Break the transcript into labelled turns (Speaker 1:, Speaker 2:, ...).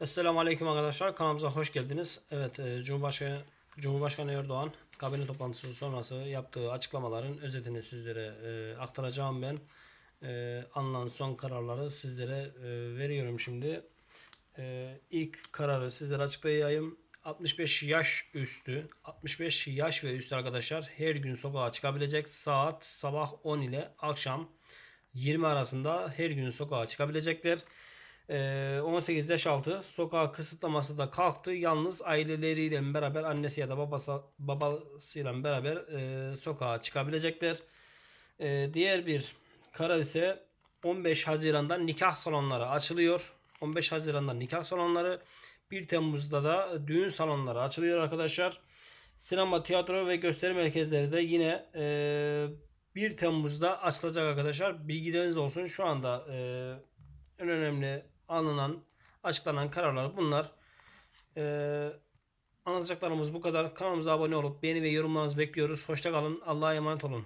Speaker 1: Esselamu Aleyküm arkadaşlar. Kanalımıza hoş geldiniz. Evet, e, Cumhurbaşkanı Cumhurbaşkanı Erdoğan kabine toplantısı sonrası yaptığı açıklamaların özetini sizlere e, aktaracağım ben. E, alınan son kararları sizlere e, veriyorum şimdi. E, ilk kararı sizlere açıklayayım. 65 yaş üstü, 65 yaş ve üstü arkadaşlar her gün sokağa çıkabilecek. Saat sabah 10 ile akşam 20 arasında her gün sokağa çıkabilecekler. Ee, 18 yaş altı sokağa kısıtlaması da kalktı. Yalnız aileleriyle beraber annesi ya da babası babasıyla beraber e, sokağa çıkabilecekler. Ee, diğer bir karar ise 15 Haziran'da nikah salonları açılıyor. 15 Haziran'da nikah salonları 1 Temmuz'da da düğün salonları açılıyor arkadaşlar. Sinema, tiyatro ve gösteri merkezleri de yine e, 1 Temmuz'da açılacak arkadaşlar. Bilgileriniz olsun. Şu anda e, en önemli alınan, açıklanan kararlar bunlar. Ee, anlatacaklarımız bu kadar. Kanalımıza abone olup beğeni ve yorumlarınızı bekliyoruz. Hoşça kalın. Allah'a emanet olun.